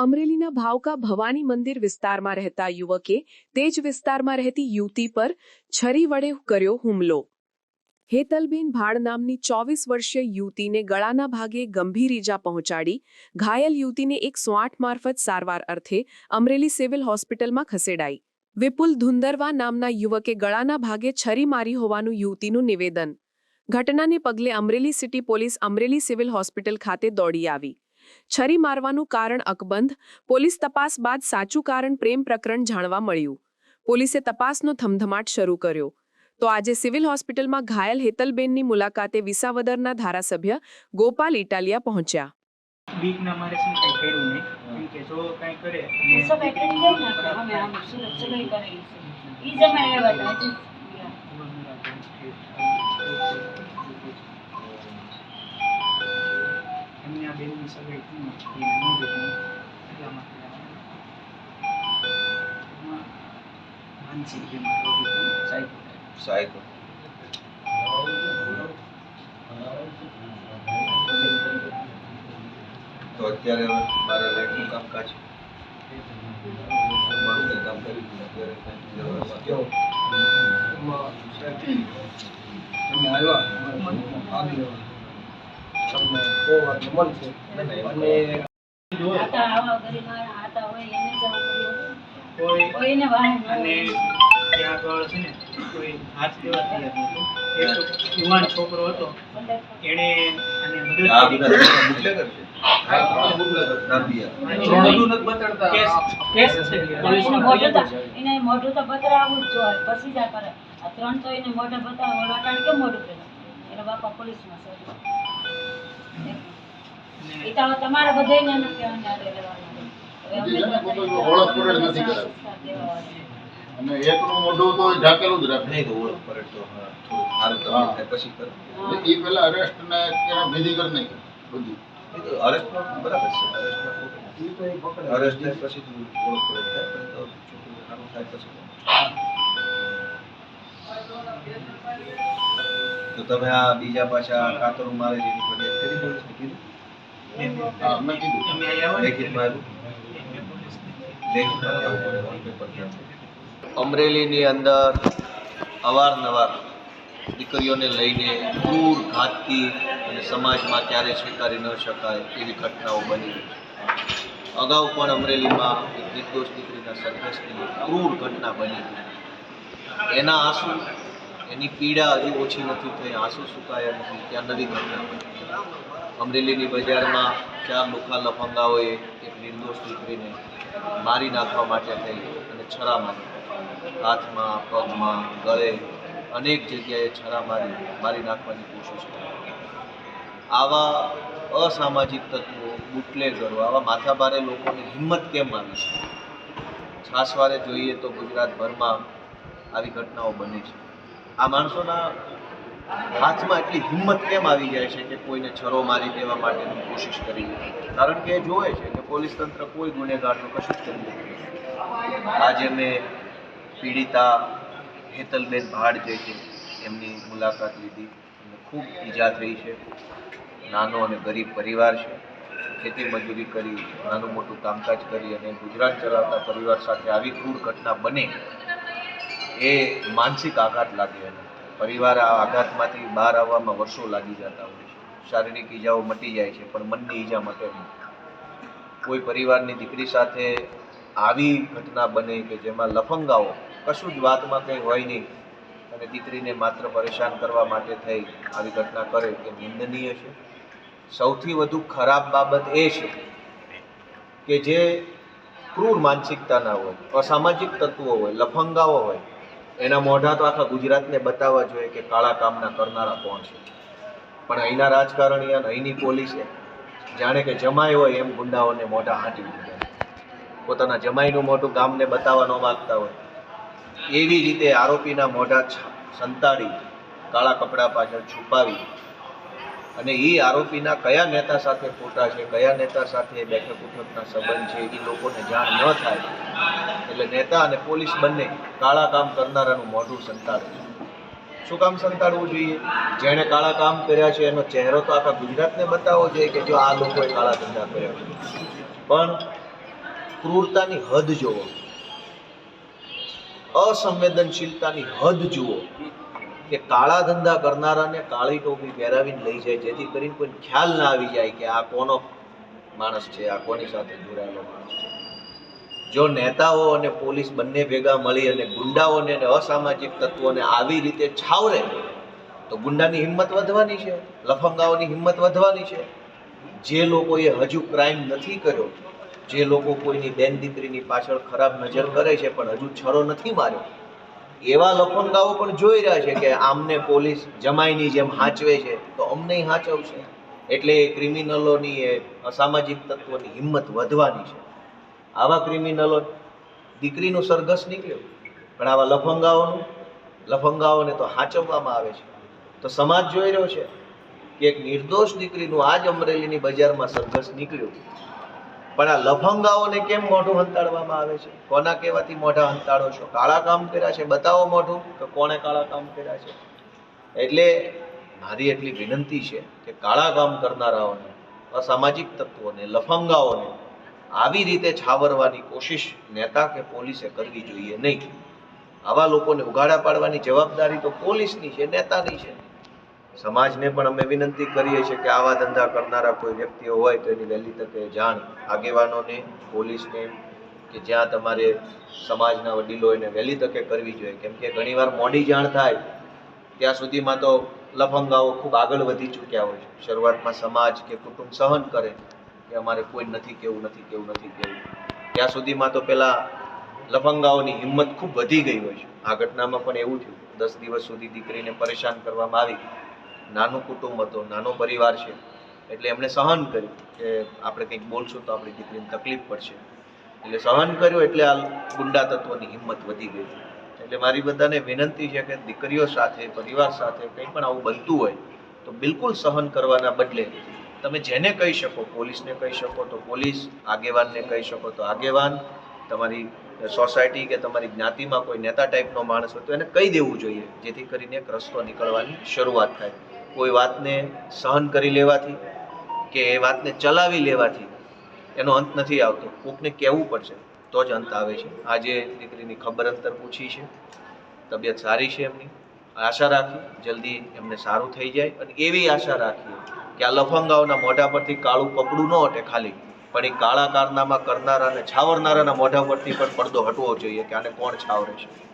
અમરેલીના ભાવકા ભવાની મંદિર વિસ્તારમાં રહેતા યુવકે તે જ વિસ્તારમાં રહેતી યુવતી પર છરી વડે કર્યો હુમલો. હેતલબેન ભાડ નામની ચોવીસ વર્ષીય યુવતીને ગળાના ભાગે ગંભીર ઈજા પહોંચાડી, ઘાયલ યુવતીને એક આઠ મારફત સારવાર અર્થે અમરેલી સિવિલ હોસ્પિટલમાં ખસેડાઈ. વિપુલ ધુંદરવા નામના યુવકે ગળાના ભાગે છરી મારી હોવાનું યુવતીનું નિવેદન. ઘટનાને પગલે Amreli city police Amreli civil hospital ખાતે દોડી આવી. છરી મારવાનું કારણ અકબંધ પોલીસ તપાસ બાદ સાચું કારણ પ્રેમ પ્રકરણ જાણવા મળ્યું. પોલીસે તપાસનો ધમધમાટ શરૂ કર્યો. તો આજે સિવિલ હોસ્પિટલમાં ઘાયલ હેતલબેનની મુલાકાતે વિસાવદરના ધારાસભ્ય ગોપાલ ઇટાલિયા પહોંચ્યા. બીકના મારે શું કંઈ કર્યું નહીં? કે જો કંઈ કરે સબ કરી જાય ને આપણે અમે આમ સુરત સગાઈ કરેલી છે. ઈ હતા. સાયકો તો અત્યારે મારા લાઈફનું કામકાજ મારું કામ કરી અત્યારે તમે આવ્યા આવી તમને બહુ વાર મળશે અને આતા આવા ગરીબ આતા હોય. એને જવું કોઈ કોઈને અને છે ને કોઈ હાથ એક યુવાન છોકરો હતો. મદદ. એને મોઢું તો જ જોઈએ. પછી જ આ કરે. આ ત્રણ તો એને મોઢે બતાવે. ઓલો કેમ મોઢું કરે બાપા પોલીસમાં છે. એ તો તમારે બધાયને નથી હવે ઓળખ કરાવી. સંસ્કાર દેવાવાળા. અને એકનું મોઢું તો ઢાંકેલું જ રાખે નહીં તો ઓળખ પડે તો હા, થોડું સારું તકલીફ થાય પછી કરે હા. એ પેલા અરેસ્ટ ને ત્યાં વિધિ કરી નાખી બધી એ તો અરેસ્ટમાં બરાબર છે અરેસ્ટમાં ખોટું નથી. ઈ તો એ પકડે અરેસ્ટ થાય પછી જ ઓળખ પડે થાય પણ તો છોકરું સારું થાય પછી તો. તો તમે આ બીજા પાછા કાતરું મારે જેની ફરિયાદ કરી પોલીસને કીધું હા મેં કીધું અમે અહીંયા આવ્યા ને, લેખિતમાં આવ્યું મેં પોલીસને લેખિતમાં આવવું પડે ઓન પેપર ક્યાં અમરેલીની અંદર અવારનવાર દીકરીઓને લઈને ક્રૂર ઘાતકી અને સમાજમાં ક્યારે સ્વીકારી ન શકાય એવી ઘટનાઓ બની છે. અગાઉ પણ અમરેલીમાં એક નિર્દોષ દીકરીના સંઘર્ષની ક્રૂર ઘટના બની એના આંસુ, એની પીડા હજી ઓછી નથી થઈ, આંસુ સુકાયા નથી, ત્યાં નવી ઘટના બની અમરેલીની બજારમાં ચાર લુખા લફંગાઓએ એક નિર્દોષ દીકરીને મારી નાખવા માટે થઈ અને છરા મારી હાથમાં, પગમાં, ગળે અનેક જગ્યાએ છરા મારી મારી નાખવાની કોશિશ કરી. આવા અસામાજિક તત્વો બુટલેગરો આવા માથાભારે લોકોને હિંમત કેમ આવી છે? છાસવારે જોઈએ તો ગુજરાતભરમાં આવી ઘટનાઓ બને છે. આ માણસોના હાથમાં એટલી હિંમત કેમ આવી જાય છે કે કોઈને છરો મારી દેવા માટેની કોશિશ કરી કારણ કે જોવે છે કે પોલીસ તંત્ર કોઈ ગુનેગારનું કશું જ કરી નથી. આજે મેં પીડિતા હેતલબેન ભાડ જે છે, એમની મુલાકાત લીધી. એમને ખૂબ ઈજા થઈ છે. નાનો અને ગરીબ પરિવાર છે. ખેતી મજૂરી કરી, નાનું મોટું કામકાજ કરી અને ગુજરાત ચલાવતા પરિવાર સાથે આવી ક્રૂર ઘટના બને, એ માનસિક આઘાત લાગે એને. પરિવાર આ આઘાતમાંથી બહાર આવવામાં વર્ષો લાગી જતા હોય છે. શારીરિક ઈજાઓ મટી જાય છે, પણ મનની ઈજા મટે નહીં. કોઈ પરિવારની દીકરી સાથે આવી ઘટના બને કે જેમાં લફંગાઓ કશું જ વાતમાં કંઈ હોય નહીં. અને દીકરીને માત્ર પરેશાન કરવા માટે થઈ આવી ઘટના કરે એ નિંદનીય છે. સૌથી વધુ ખરાબ બાબત એ છે કે જે ક્રૂર માનસિકતાના હોય, અસામાજિક તત્વો હોય, લફંગાઓ હોય, એના મોઢા તો આખા ગુજરાતને બતાવવા જોઈએ કે કાળા કામના કરનારા કોણ છે. પણ અહીંના રાજકારણી અને અહીંની પોલીસે જાણે કે જમાઈ હોય એમ ગુંડાઓને મોઢા હાંટી દીધા. પોતાના જમાઈનું મોઢું ગામને બતાવવા ન માગતા હોય. એવી રીતે આરોપીના મોઢા સંતાડી, કાળા કપડા પાછળ છુપાવી અને એ આરોપીના કયા નેતા સાથે ફોટા છે, કયા નેતા સાથે બેઠક ઉઠકના સંબંધ છે એ લોકોને જાણ ન થાય, એટલે નેતા અને પોલીસ બંને કાળા કામ કરનારાનું મોઢું સંતાડે શું કામ સંતાડવું જોઈએ? જેણે કાળા કામ કર્યા છે, એનો ચહેરો તો આખા ગુજરાતને બતાવવો જોઈએ કે જો આ લોકોએ કાળા ધંધા કર્યા પણ ક્રૂરતાની હદ જોવો. અસંવેદનશીલતાની હદ જુઓ કે કાળા ધંધા કરનારાને કાળી ટોપી પહેરાવીને લઈ જાય, જેથી કરીને કોઈ ખ્યાલ ના આવી જાય કે આ કોનો માણસ છે, આ કોની સાથે જોડાયેલો માણસ છે. જો નેતાઓ અને પોલીસ બંને ભેગા મળી અને ગુંડાઓને અને અસામાજિક તત્વોને આવી રીતે છાવરે, તો ગુંડાની હિંમત વધવાની છે, લફંગાઓની હિંમત વધવાની છે. જે લોકોએ હજુ ક્રાઇમ નથી કર્યો જે લોકો કોઈની બેન દીકરીની પાછળ ખરાબ નજર કરે છે, પણ હજુ છરો નથી માર્યો. એવા લફંગાઓ પણ જોઈ રહ્યા છે કે આમને પોલીસ જમાઈની જેમ હાંચવે છે, તો અમને હાંચવશે. એટલે એ ક્રિમિનલોની એ અસામાજિક તત્વોની હિંમત વધવાની છે. આવા ક્રિમિનલો, દીકરીનું સરઘસ નીકળ્યું, પણ આવા લફંગાઓનું, લફંગાઓને તો હાંચવવામાં આવે છે. તો સમાજ જોઈ રહ્યો છે કે એક નિર્દોષ દીકરીનું આજ અમરેલીની બજારમાં સરઘસ નીકળ્યું. પણ આ લફંગાઓને કેમ મોઢું હંતાડવામાં આવે છે? કોના કહેવાથી મોઢા હંતાડો છો? કાળા કામ કર્યા છે? બતાવો મોઢું કે કોણે કાળા કામ કર્યા છે? એટલે મારી એટલી વિનંતી છે કે કાળા કામ કરનારાઓને, અસામાજિક તત્વોને, લફંગાઓને આવી રીતે છાવરવાની કોશિશ નેતા કે પોલીસે કરવી જોઈએ નહીં. આવા લોકોને ઉઘાડા પાડવાની જવાબદારી તો પોલીસની છે, નેતાની છે. સમાજને પણ અમે વિનંતી કરીએ છીએ કે આવા ધંધા કરનારા કોઈ વ્યક્તિઓ હોય તો એની વહેલી તકે જાણ આગેવાનોને, પોલીસને કે જ્યાં તમારે સમાજના વડીલો એને વહેલી તકે કરવી જોઈએ. કેમ કે ઘણીવાર મોડી જાણ થાય, ત્યાં સુધીમાં તો લફંગાઓ ખૂબ આગળ વધી ચૂક્યા હોય છે. શરૂઆતમાં સમાજ કે કુટુંબ સહન કરે કે અમારે કોઈ નથી કેવું નથી કેવું નથી કેવું. ત્યાં સુધીમાં તો પેલા લફંગાઓની હિંમત ખૂબ વધી ગઈ હોય છે. આ ઘટનામાં પણ એવું થયું. દસ દિવસ સુધી દીકરીને પરેશાન કરવામાં આવી. નાનું કુટુંબ હતો, નાનો પરિવાર છે, એટલે એમણે સહન કર્યું કે આપણે કંઈક બોલશું તો આપણી દીકરીને તકલીફ પડશે. એટલે સહન કર્યું એટલે આ ગુંડા તત્વોની હિંમત વધી ગઈ. એટલે મારી બધાને વિનંતી છે કે દીકરીઓ સાથે, પરિવાર સાથે કંઈ પણ આવું બનતું હોય, તો બિલકુલ સહન કરવાના બદલે તમે જેને કહી શકો, પોલીસને કહી શકો, તો પોલીસ આગેવાનને કહી શકો, તો આગેવાન તમારી સોસાયટી કે તમારી જ્ઞાતિમાં કોઈ નેતા ટાઈપનો માણસ હોય તો એને કહી દેવું જોઈએ, જેથી કરીને એક રસ્તો નીકળવાની શરૂઆત થાય. કોઈ વાતને સહન કરી લેવાથી કે એ વાતને ચલાવી લેવાથી એનો અંત નથી આવતો. કોકને કહેવું પડશે, તો જ અંત આવે છે. આજે દીકરીની ખબર અંતર પૂછી છે, તબિયત સારી છે એમની. આશા રાખી, જલ્દી એમને સારું થઈ જાય. અને એવી આશા રાખીએ કે આ લફંગાઓના મોઢા પરથી કાળું કપડું ન હટે ખાલી, પણ એ કાળા કારનામા કરનારા અને છાવરનારાના મોઢા પરથી પણ પડદો હટવો જોઈએ કે આને કોણ છાવરે છે.